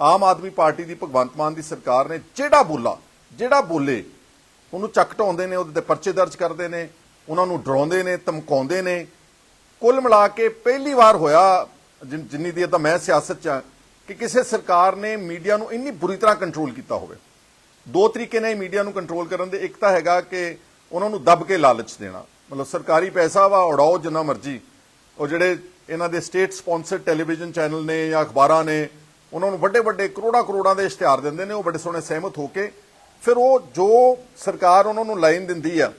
Aam Aadmi party ਦੀ ਭਗਵੰਤ ਮਾਨ ਦੀ ਸਰਕਾਰ ਨੇ ਜਿਹੜਾ ਬੋਲਾ, ਜਿਹੜਾ ਬੋਲੇ, ਉਹਨੂੰ ਚੱਕ ਢਾਉਂਦੇ ਨੇ, ਉਹਦੇ ਤੇ ਪਰਚੇ ਦਰਜ ਕਰਦੇ ਨੇ, ਉਹਨਾਂ ਨੂੰ ਡਰਾਉਂਦੇ ਨੇ, ਧਮਕਾਉਂਦੇ ਨੇ। ਕੁੱਲ ਮਿਲਾ ਕੇ ਪਹਿਲੀ ਵਾਰ ਹੋਇਆ, ਜਿਨ- ਜਿੰਨੀ ਦੀ ਤਾਂ ਮੈਂ ਸਿਆਸਤ 'ਚ ਆ, ਕਿ ਕਿਸੇ ਸਰਕਾਰ ਨੇ ਮੀਡੀਆ ਨੂੰ ਇੰਨੀ ਬੁਰੀ ਤਰ੍ਹਾਂ ਕੰਟਰੋਲ ਕੀਤਾ ਹੋਵੇ। ਦੋ ਤਰੀਕੇ ਨੇ ਮੀਡੀਆ ਨੂੰ ਕੰਟਰੋਲ ਕਰਨ ਦੇ। ਇੱਕ ਤਾਂ ਹੈਗਾ ਕਿ ਉਹਨਾਂ ਨੂੰ ਦੱਬ ਕੇ ਲਾਲਚ ਦੇਣਾ। ਮਤਲਬ ਸਰਕਾਰੀ ਪੈਸਾ ਵਾ, ਉਡਾਓ ਜਿੰਨਾ ਮਰਜ਼ੀ। ਉਹ ਜਿਹੜੇ ਇਹਨਾਂ ਦੇ ਸਟੇਟ ਸਪਾਂਸਰਡ ਟੈਲੀਵਿਜ਼ਨ ਚੈਨਲ ਨੇ ਜਾਂ ਅਖਬਾਰਾਂ ਨੇ ਉਹਨਾਂ ਨੂੰ ਵੱਡੇ ਵੱਡੇ ਕਰੋੜਾਂ ਕਰੋੜਾਂ ਦੇ ਇਸ਼ਤਿਹਾਰ ਦਿੰਦੇ ਨੇ, ਉਹ ਬੜੇ ਸੋਹਣੇ ਸਹਿਮਤ ਹੋ ਕੇ। ਫਿਰ ਉਹ ਜੋ ਸਰਕਾਰ ਉਹਨਾਂ ਨੂੰ ਲਾਈਨ ਦਿੰਦੀ ਆ,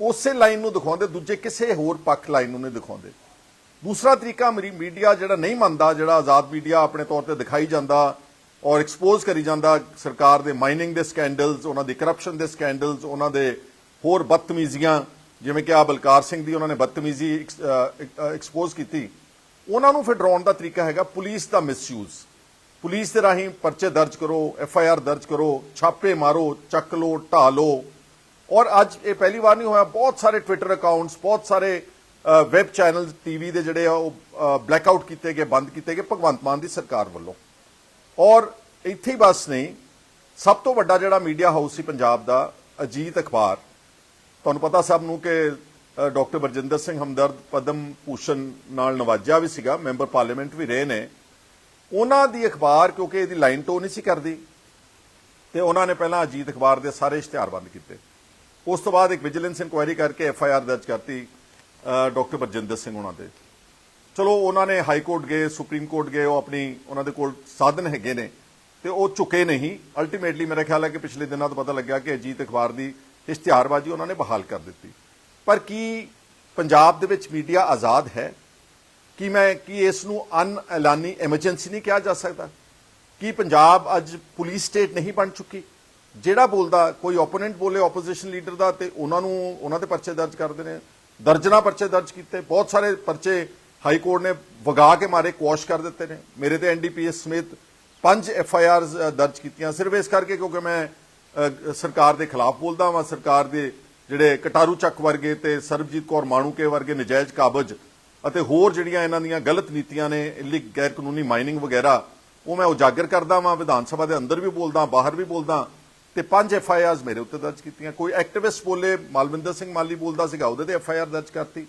ਉਸੇ ਲਾਈਨ ਨੂੰ ਦਿਖਾਉਂਦੇ, ਦੂਜੇ ਕਿਸੇ ਹੋਰ ਪੱਖ ਲਾਈਨ ਨੂੰ ਨਹੀਂ ਦਿਖਾਉਂਦੇ। ਦੂਸਰਾ ਤਰੀਕਾ ਮੇਰੀ ਮੀਡੀਆ ਜਿਹੜਾ ਨਹੀਂ ਮੰਨਦਾ, ਜਿਹੜਾ ਆਜ਼ਾਦ ਮੀਡੀਆ ਆਪਣੇ ਤੌਰ ਤੇ ਦਿਖਾਈ ਜਾਂਦਾ ਔਰ ਐਕਸਪੋਜ਼ ਕਰੀ ਜਾਂਦਾ, ਸਰਕਾਰ ਦੇ ਮਾਈਨਿੰਗ ਦੇ ਸਕੈਂਡਲਸ ਉਹਨਾਂ ਦੇ ਕਰਪਸ਼ਨ ਦੇ ਸਕੈਂਡਲਸ ਉਹਨਾਂ ਦੇ ਹੋਰ ਬਦਤਮੀਜ਼ੀਆਂ, ਜਿਵੇਂ ਕਿ ਆ ਬਲਕਾਰ ਸਿੰਘ ਦੀ ਉਹਨਾਂ ਨੇ ਬਦਤਮੀਜ਼ੀ ਐਕਸਪੋਜ਼ ਕੀਤੀ। ਉਹਨਾਂ ਨੂੰ ਫਿਰ ਡਰਾਉਣ ਦਾ ਤਰੀਕਾ ਹੈਗਾ ਪੁਲਿਸ ਦਾ ਮਿਸਯੂਜ਼ ਪੁਲਿਸ ਦੇ ਰਾਹੀਂ ਪਰਚੇ ਦਰਜ ਕਰੋ, ਐਫ ਆਈ ਆਰ ਦਰਜ ਕਰੋ, ਛਾਪੇ ਮਾਰੋ, ਚੱਕ ਲੋ ਢਾ ਲੋ ਔਰ ਅੱਜ ਇਹ ਪਹਿਲੀ ਵਾਰ ਨਹੀਂ ਹੋਇਆ। ਬਹੁਤ ਸਾਰੇ ਟਵਿੱਟਰ ਅਕਾਊਂਟਸ ਬਹੁਤ ਸਾਰੇ ਵੈਬ ਚੈਨਲ ਟੀਵੀ ਦੇ ਜਿਹੜੇ ਆ, ਉਹ ਬਲੈਕ ਆਊਟ ਕੀਤੇ ਗਏ, ਬੰਦ ਕੀਤੇ ਗਏ ਭਗਵੰਤ ਮਾਨ ਦੀ ਸਰਕਾਰ ਵੱਲੋਂ। ਔਰ ਇੱਥੇ ਹੀ ਬਸ ਨਹੀਂ, ਸਭ ਤੋਂ ਵੱਡਾ ਜਿਹੜਾ ਮੀਡੀਆ ਹਾਊਸ ਸੀ ਪੰਜਾਬ ਦਾ, ਅਜੀਤ ਅਖਬਾਰ। ਤੁਹਾਨੂੰ ਪਤਾ ਸਭ ਨੂੰ ਕਿ ਡਾਕਟਰ ਬਰਜਿੰਦਰ ਸਿੰਘ ਹਮਦਰਦ, ਪਦਮ ਭੂਸ਼ਣ ਨਾਲ ਨਵਾਜਿਆ ਵੀ ਸੀਗਾ, ਮੈਂਬਰ ਪਾਰਲੀਮੈਂਟ ਵੀ ਰਹੇ ਨੇ। ਉਹਨਾਂ ਦੀ ਅਖਬਾਰ, ਕਿਉਂਕਿ ਇਹਦੀ ਲਾਈਨ ਟੋ ਨਹੀਂ ਸੀ ਕਰਦੀ, ਤੇ ਉਹਨਾਂ ਨੇ ਪਹਿਲਾਂ ਅਜੀਤ ਅਖਬਾਰ ਦੇ ਸਾਰੇ ਇਸ਼ਤਿਹਾਰ ਬੰਦ ਕੀਤੇ। ਉਸ ਤੋਂ ਬਾਅਦ ਇੱਕ ਵਿਜੀਲੈਂਸ ਇਨਕੁਆਇਰੀ ਕਰਕੇ ਐਫ ਆਈ ਆਰ ਦਰਜ ਕਰਤੀ ਡਾਕਟਰ ਬਰਜਿੰਦਰ ਸਿੰਘ ਉਹਨਾਂ ਦੇ। ਚਲੋ, ਉਹਨਾਂ ਨੇ ਹਾਈ ਕੋਰਟ ਗਏ, ਸੁਪਰੀਮ ਕੋਰਟ ਗਏ, ਉਹ ਆਪਣੀ, ਉਹਨਾਂ ਦੇ ਕੋਲ ਸਾਧਨ ਹੈਗੇ ਨੇ, ਤੇ ਉਹ ਝੁਕੇ ਨਹੀਂ। ਅਲਟੀਮੇਟਲੀ ਮੇਰਾ ਖਿਆਲ ਹੈ ਕਿ ਪਿਛਲੇ ਦਿਨਾਂ ਤੋਂ ਪਤਾ ਲੱਗਿਆ ਕਿ ਅਜੀਤ ਅਖਬਾਰ ਦੀ ਇਸ਼ਤਿਹਾਰਬਾਜ਼ੀ ਉਹਨਾਂ ਨੇ ਬਹਾਲ ਕਰ ਦਿੱਤੀ। ਪਰ ਕੀ ਪੰਜਾਬ ਦੇ ਵਿੱਚ ਮੀਡੀਆ ਆਜ਼ਾਦ ਹੈ? ਕਿ ਮੈਂ, ਕਿ ਇਸ ਨੂੰ ਅਨ ਐਲਾਨੀ ਐਮਰਜੈਂਸੀ ਨਹੀਂ ਕਿਹਾ ਜਾ ਸਕਦਾ। ਕੀ ਪੰਜਾਬ ਅੱਜ ਪੁਲਿਸ ਸਟੇਟ ਨਹੀਂ ਬਣ ਚੁੱਕੀ। ਜਿਹੜਾ ਬੋਲਦਾ, ਕੋਈ ਓਪੋਨੈਂਟ ਬੋਲੇ ਆਪੋਜੀਸ਼ਨ ਲੀਡਰ ਦਾ, ਤੇ ਉਹਨਾਂ ਨੂੰ, ਉਹਨਾਂ ਦੇ ਪਰਚੇ ਦਰਜ ਕਰਦੇ ਨੇ। ਦਰਜਨਾ ਪਰਚੇ ਦਰਜ ਕੀਤੇ। ਬਹੁਤ ਸਾਰੇ ਪਰਚੇ ਹਾਈ ਕੋਰਟ ਨੇ ਵਗਾ ਕੇ ਮਾਰੇ ਕੁਆਸ਼ ਕਰ ਦਿੱਤੇ ਨੇ। ਮੇਰੇ ਤੇ ਐਨਡੀਪੀਐਸ ਸਮੇਤ ਪੰਜ ਐਫ ਆਈ ਆਰਸ ਦਰਜ ਕੀਤੀਆਂ। ਸਿਰਫ ਇਸ ਕਰਕੇ ਕਿਉਂਕਿ ਮੈਂ ਸਰਕਾਰ ਦੇ ਖਿਲਾਫ ਬੋਲਦਾ ਵਾਂ। ਸਰਕਾਰ ਦੇ ਜਿਹੜੇ ਕਟਾਰੂ ਚੱਕ ਵਰਗੇ ਤੇ ਸਰਬਜੀਤ ਕੌਰ ਮਾਣੂਕੇ ਵਰਗੇ ਨਜਾਇਜ਼ ਕਾਬਜ ਅਤੇ ਹੋਰ ਜਿਹੜੀਆਂ ਇਹਨਾਂ ਦੀਆਂ ਗਲਤ ਨੀਤੀਆਂ ਨੇ ਇਲੀਗ ਗੈਰ ਕਾਨੂੰਨੀ ਮਾਈਨਿੰਗ ਵਗੈਰਾ, ਉਹ ਮੈਂ ਉਜਾਗਰ ਕਰਦਾ ਵਾਂ, ਵਿਧਾਨ ਸਭਾ ਦੇ ਅੰਦਰ ਵੀ ਬੋਲਦਾ, ਬਾਹਰ ਵੀ ਬੋਲਦਾ, ਤੇ ਪੰਜ ਐਫ ਆਈ ਆਰਸ ਮੇਰੇ ਉੱਤੇ ਦਰਜ ਕੀਤੀਆਂ। ਕੋਈ ਐਕਟਿਵਿਸਟ ਬੋਲੇ, ਮਾਲਵਿੰਦਰ ਸਿੰਘ ਮਾਲੀ ਬੋਲਦਾ ਸੀਗਾ, ਉਹਦੇ ਤੇ ਐਫ ਆਈ ਆਰ ਦਰਜ ਕਰਤੀ।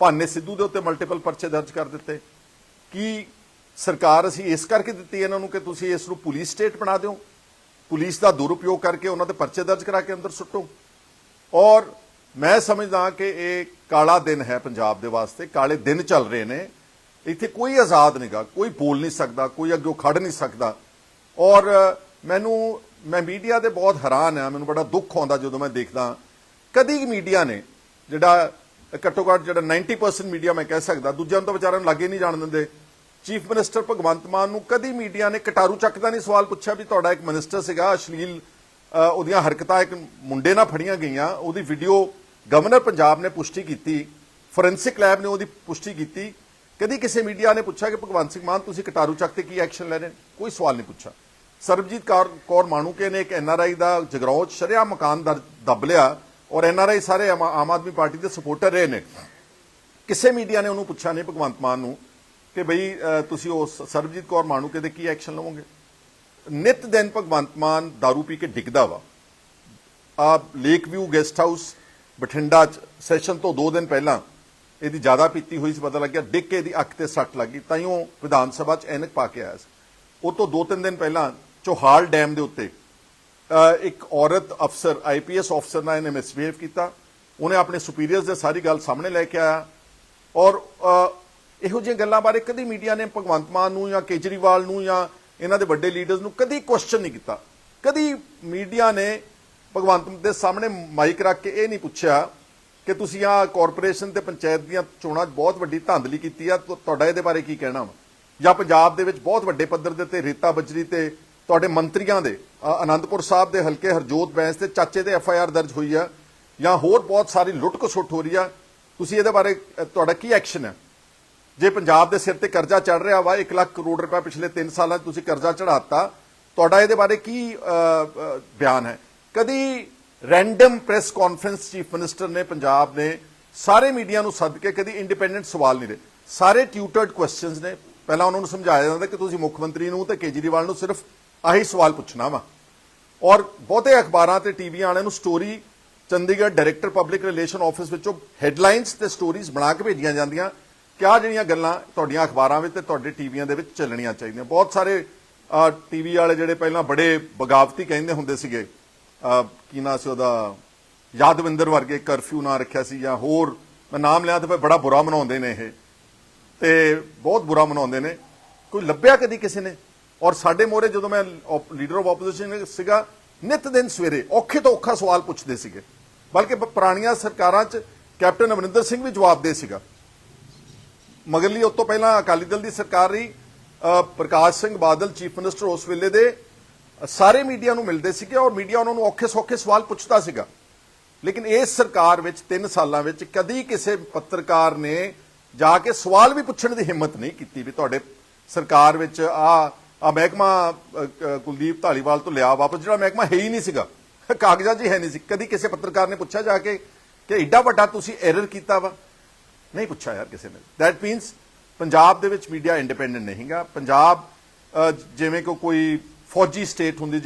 ਭਾਨੇ ਸਿੱਧੂ ਦੇ ਉੱਤੇ ਮਲਟੀਪਲ ਪਰਚੇ ਦਰਜ ਕਰ ਦਿੱਤੇ। ਕੀ ਸਰਕਾਰ ਅਸੀਂ ਇਸ ਕਰਕੇ ਦਿੱਤੀ ਇਹਨਾਂ ਨੂੰ ਕਿ ਤੁਸੀਂ ਇਸ ਨੂੰ ਪੁਲਿਸ ਸਟੇਟ ਬਣਾ ਦਿਓ? ਪੁਲਿਸ ਦਾ ਦੁਰਉਪਯੋਗ ਕਰਕੇ ਉਹਨਾਂ ਦੇ ਪਰਚੇ ਦਰਜ ਕਰਾ ਕੇ ਅੰਦਰ ਸੁੱਟੋ। ਔਰ ਮੈਂ ਸਮਝਦਾ ਕਿ ਇਹ ਕਾਲਾ ਦਿਨ ਹੈ ਪੰਜਾਬ ਦੇ ਵਾਸਤੇ, ਕਾਲੇ ਦਿਨ ਚੱਲ ਰਹੇ ਨੇ। ਇੱਥੇ ਕੋਈ ਆਜ਼ਾਦ ਨਹੀਂਗਾ ਕੋਈ ਬੋਲ ਨਹੀਂ ਸਕਦਾ, ਕੋਈ ਅੱਗੇ ਖੜ ਨਹੀਂ ਸਕਦਾ। ਔਰ ਮੈਨੂੰ, ਮੈਂ ਮੀਡੀਆ ਦੇ ਬਹੁਤ ਹੈਰਾਨ ਆ ਮੈਨੂੰ ਬੜਾ ਦੁੱਖ ਆਉਂਦਾ ਜਦੋਂ ਮੈਂ ਦੇਖਦਾ ਕਦੀ ਮੀਡੀਆ ਨੇ ਜਿਹੜਾ ਘੱਟੋ ਘੱਟ ਜਿਹੜਾ 90% ਮੀਡੀਆ ਮੈਂ ਕਹਿ ਸਕਦਾ, ਦੂਜਿਆਂ ਨੂੰ ਤਾਂ ਵਿਚਾਰਿਆਂ ਨੂੰ ਲੱਗੇ ਨਹੀਂ ਜਾਣ ਦਿੰਦੇ। ਚੀਫ ਮਿਨਿਸਟਰ ਭਗਵੰਤ ਮਾਨ ਨੂੰ ਕਦੀ ਮੀਡੀਆ ਨੇ ਕਟਾਰੂ ਚੱਕ ਦਾ ਨਹੀਂ ਸਵਾਲ ਪੁੱਛਿਆ ਵੀ ਤੁਹਾਡਾ ਇੱਕ ਮਿਨਿਸਟਰ ਸੀਗਾ, ਅਸ਼ਲੀਲ ਉਹਦੀਆਂ ਹਰਕਤਾਂ ਇੱਕ ਮੁੰਡੇ ਨਾਲ ਫੜੀਆਂ ਗਈਆਂ, ਉਹਦੀ ਵੀਡੀਓ ਗਵਰਨਰ ਪੰਜਾਬ ਨੇ ਪੁਸ਼ਟੀ ਕੀਤੀ ਫੋਰੈਂਸਿਕ ਲੈਬ ਨੇ ਉਹਦੀ ਪੁਸ਼ਟੀ ਕੀਤੀ। ਕਦੀ ਕਿਸੇ ਮੀਡੀਆ ਨੇ ਪੁੱਛਿਆ ਕਿ ਭਗਵੰਤ ਸਿੰਘ ਮਾਨ, ਤੁਸੀਂ ਕਟਾਰੂ ਚੱਕ ਤੇ ਕੀ ਐਕਸ਼ਨ ਲੈ ਰਹੇ? ਕੋਈ ਸਵਾਲ ਨਹੀਂ ਪੁੱਛਿਆ। ਸਰਬਜੀਤ ਕੌਰ ਕੌਰ ਮਾਣੂਕੇ ਨੇ ਇੱਕ ਐਨਆਰਆਈ ਦਾ ਜਗਰਾਉਂ 'ਚ ਸ਼ਰਿਆ ਮਕਾਨ ਦਰ- ਦੱਬ ਲਿਆ ਔਰ ਐਨਆਰਆਈ ਸਾਰੇ ਆਮ ਆਦਮੀ ਪਾਰਟੀ ਦੇ ਸਪੋਰਟਰ ਰਹੇ ਨੇ। ਕਿਸੇ ਮੀਡੀਆ ਨੇ ਉਹਨੂੰ ਪੁੱਛਿਆ ਨਹੀਂ ਭਗਵੰਤ ਮਾਨ ਨੂੰ ਕਿ ਬਈ ਤੁਸੀਂ ਉਸ ਸਰਬਜੀਤ ਕੌਰ ਮਾਣੂਕੇ ਦੇ ਕੀ ਐਕਸ਼ਨ ਲਵੋਗੇ? ਨਿਤ ਦਿਨ ਭਗਵੰਤ ਮਾਨ दारू ਪੀ ਕੇ ਡਿੱਗਦਾ ਵਾ। ਆ lake view guest house Bathinda ਚ ਸੈਸ਼ਨ ਤੋਂ 2 ਦਿਨ ਪਹਿਲਾਂ ਇਹਦੀ ਜ਼ਿਆਦਾ ਪੀਤੀ ਹੋਈ ਸੀ, ਪਤਾ ਲੱਗਿਆ ਡਿੱਗ ਕੇ ਇਹਦੀ ਅੱਖ ਤੇ ਸੱਟ ਲੱਗੀ ਤਾਂ ਹੀ ਉਹ ਵਿਧਾਨ ਸਭਾ ਚ ਐਨਕ ਪਾ ਕੇ ਆਇਆ ਸੀ। ਉਹ ਤੋਂ 2-3 ਦਿਨ ਪਹਿਲਾਂ ਚੋਹਾਲ ਡੈਮ ਦੇ ਉੱਤੇ ਇੱਕ ਔਰਤ ਅਫਸਰ ਆਈਪੀਐਸ ਅਫਸਰ ਨਾਲ ਇਹਨੇ ਮਿਸਬੀਹੇਵ ਕੀਤਾ। ਉਹਨੇ ਆਪਣੇ ਸੁਪੀਰੀਅਰਸ ਦੇ ਸਾਰੀ ਗੱਲ ਸਾਹਮਣੇ ਲੈ ਕੇ ਆਇਆ। ਔਰ ਇਹੋ ਜਿਹੀਆਂ ਗੱਲਾਂ ਬਾਰੇ ਕਦੀ ਮੀਡੀਆ ਨੇ ਭਗਵੰਤ ਮਾਨ ਨੂੰ ਜਾਂ ਕੇਜਰੀਵਾਲ ਨੂੰ ਜਾਂ ਇਹਨਾਂ ਦੇ ਵੱਡੇ ਲੀਡਰਸ ਨੂੰ ਕਦੀ ਕੁਐਸਚਨ ਨਹੀਂ ਕੀਤਾ। ਕਦੀ ਮੀਡੀਆ ਨੇ ਭਗਵੰਤ ਦੇ ਸਾਹਮਣੇ ਮਾਈਕ ਰੱਖ ਕੇ ਇਹ ਨਹੀਂ ਪੁੱਛਿਆ ਕਿ ਤੁਸੀਂ ਆ ਕਾਰਪੋਰੇਸ਼ਨ ਤੇ ਪੰਚਾਇਤ ਦੀਆਂ ਚੋਣਾਂ 'ਚ ਬਹੁਤ ਵੱਡੀ ਧਾਂਦਲੀ ਕੀਤੀ ਆ ਤੁਹਾਡਾ ਇਹਦੇ ਬਾਰੇ ਕੀ ਕਹਿਣਾ ਵਾ? ਜਾਂ ਪੰਜਾਬ ਦੇ ਵਿੱਚ ਬਹੁਤ ਵੱਡੇ ਪੱਧਰ ਦੇ ਤੇ ਰੇਤਾ ਬਜਰੀ ਤੇ ਤੁਹਾਡੇ ਮੰਤਰੀਆਂ ਦੇ ਅ, ਆਨੰਦਪੁਰ ਸਾਹਿਬ ਦੇ ਹਲਕੇ ਹਰਜੋਤ ਬੈਂਸ ਤੇ ਚਾਚੇ ਦੇ ਐਫ ਆਈ ਆਰ ਦਰਜ ਹੋਈ ਆ ਜਾਂ ਹੋਰ ਬਹੁਤ ਸਾਰੀ ਲੁੱਟ ਖਸੁੱਟ ਹੋ ਰਹੀ ਆ ਤੁਸੀਂ ਇਹਦੇ ਬਾਰੇ ਤੁਹਾਡਾ ਕੀ ਐਕਸ਼ਨ ਹੈ ਜੇ ਪੰਜਾਬ ਦੇ ਸਿਰ ਤੇ ਕਰਜ਼ਾ ਚੜ ਰਿਹਾ ਵਾ 1 ਲੱਖ ਕਰੋੜ ਰੁਪਏ ਪਿਛਲੇ 3 ਸਾਲਾਂ 'ਚ ਤੁਸੀਂ ਕਰਜ਼ਾ ਚੜਾਤਾ ਤੁਹਾਡਾ ਇਹਦੇ ਬਾਰੇ ਕੀ ਬਿਆਨ ਹੈ? ਕਦੀ random press conference chief minister ਨੇ, ਪੰਜਾਬ ਨੇ ਸਾਰੇ ਮੀਡੀਆ ਨੂੰ ਸੱਦ ਕੇ ਕਦੀ ਇੰਡੀਪੈਂਡੈਂਟ ਸਵਾਲ ਨਹੀਂ ਰਹੇ ਸਾਰੇ ਟਿਊਟਰਡ ਕੁਐਸਚਨਸ ਨੇ। ਪਹਿਲਾਂ ਉਹਨਾਂ ਨੂੰ ਸਮਝਾਇਆ ਜਾਂਦਾ ਕਿ ਤੁਸੀਂ ਮੁੱਖ ਮੰਤਰੀ ਨੂੰ ਤੇ ਕੇਜਰੀਵਾਲ ਨੂੰ ਸਿਰਫ ਆਹੀ ਸਵਾਲ ਪੁੱਛਣਾ ਵਾ। ਔਰ ਬਹੁਤੇ ਅਖਬਾਰਾਂ ਤੇ ਟੀਵੀਆਂ ਵਾਲਿਆਂ ਨੂੰ story Chandigarh director public relation office ਵਿੱਚੋਂ ਹੈਡਲਾਈਨਸ ਤੇ ਸਟੋਰੀਜ਼ ਬਣਾ ਕੇ ਭੇਜੀਆਂ ਜਾਂਦੀਆਂ। ਕਿ ਆਹ ਜਿਹੜੀਆਂ ਗੱਲਾਂ ਤੁਹਾਡੀਆਂ ਅਖਬਾਰਾਂ ਵਿੱਚ ਤੇ ਤੁਹਾਡੇ ਟੀਵੀਆਂ ਦੇ ਵਿੱਚ ਚੱਲਣੀਆਂ ਚਾਹੀਦੀਆਂ? ਬਹੁਤ ਸਾਰੇ ਟੀਵੀ ਵਾਲੇ ਜਿਹੜੇ ਪਹਿਲਾਂ ਬੜੇ ਬਗਾਵਤੀ ਕਹਿੰਦੇ ਹੁੰਦੇ ਸੀਗੇ ਕੀ ਨਾ ਸੀ ਉਹਦਾ? ਯਾਦਵਿੰਦਰ ਵਰਗੇ ਕਰਫਿਊ ਨਾ ਰੱਖਿਆ ਸੀ ਜਾਂ ਹੋਰ, ਮੈਂ ਨਾਮ ਲਿਆ ਤੇ ਫਿਰ ਬੜਾ ਬੁਰਾ ਮਨਾਉਂਦੇ ਨੇ ਇਹ। ਤੇ ਬਹੁਤ ਬੁਰਾ ਮਨਾਉਂਦੇ ਨੇ। ਕੋਈ ਲੱਭਿਆ ਕਦੀ ਕਿਸੇ ਨੇ? ਔਰ ਸਾਡੇ ਮੋਰੇ ਜਦੋਂ ਮੈਂ ਲੀਡਰ ਆਫ ਆਪੋਜੀਸ਼ਨ ਸੀਗਾ, ਨਿਤ ਦਿਨ ਸਵੇਰੇ ਔਖੇ ਤੋਂ ਔਖਾ ਸਵਾਲ ਪੁੱਛਦੇ ਸੀਗੇ। ਬਲਕਿ ਪੁਰਾਣੀਆਂ ਸਰਕਾਰਾਂ 'ਚ ਕੈਪਟਨ ਅਮਰਿੰਦਰ ਸਿੰਘ ਵੀ ਜਵਾਬ ਦੇ ਸੀਗਾ। ਮਗਰਲੀ ਉਸ ਤੋਂ ਪਹਿਲਾਂ ਅਕਾਲੀ ਦਲ ਦੀ ਸਰਕਾਰ ਰਹੀ ਪ੍ਰਕਾਸ਼ ਸਿੰਘ ਬਾਦਲ ਚੀਫ ਮਿਨਿਸਟਰ ਉਸ ਵੇਲੇ ਦੇ ਸਾਰੇ ਮੀਡੀਆ ਨੂੰ ਮਿਲਦੇ ਸੀਗੇ ਔਰ ਮੀਡੀਆ ਉਹਨਾਂ ਨੂੰ ਔਖੇ ਸੌਖੇ ਸਵਾਲ ਪੁੱਛਦਾ ਸੀਗਾ। ਲੇਕਿਨ ਇਸ ਸਰਕਾਰ ਵਿੱਚ 3 ਸਾਲਾਂ ਵਿੱਚ ਕਦੀ ਕਿਸੇ ਪੱਤਰਕਾਰ ਨੇ ਜਾ ਕੇ ਸਵਾਲ ਵੀ ਪੁੱਛਣ ਦੀ ਹਿੰਮਤ ਨਹੀਂ ਕੀਤੀ ਵੀ ਤੁਹਾਡੇ ਸਰਕਾਰ ਵਿੱਚ ਆ ਆ ਮਹਿਕਮਾ ਕੁਲਦੀਪ ਢਾਲੀਵਾਲ ਤੋਂ ਲਿਆ ਵਾਪਸ, ਜਿਹੜਾ ਮਹਿਕਮਾ ਹੈ ਹੀ ਨਹੀਂ ਸੀਗਾ। ਕਾਗਜ਼ਾਂ 'ਚ ਹੈ ਨਹੀਂ ਸੀ। ਕਦੀ ਕਿਸੇ ਪੱਤਰਕਾਰ ਨੇ ਪੁੱਛਿਆ ਜਾ ਕੇ ਕਿ ਐਡਾ ਵੱਡਾ ਤੁਸੀਂ ਐਰਰ ਕੀਤਾ ਵਾ? ਨਹੀਂ ਪੁੱਛਿਆ ਯਾਰ ਕਿਸੇ ਨੇ। ਦੈਟ ਮੀਨਸ ਪੰਜਾਬ ਦੇ ਵਿੱਚ ਮੀਡੀਆ ਇੰਡੀਪੈਂਡੈਂਟ ਨਹੀਂਗਾ ਪੰਜਾਬ ਜਿਵੇਂ ਕਿ ਕੋਈ ਫੌਜੀ ਸਟੇਟ ਹੁੰਦੀ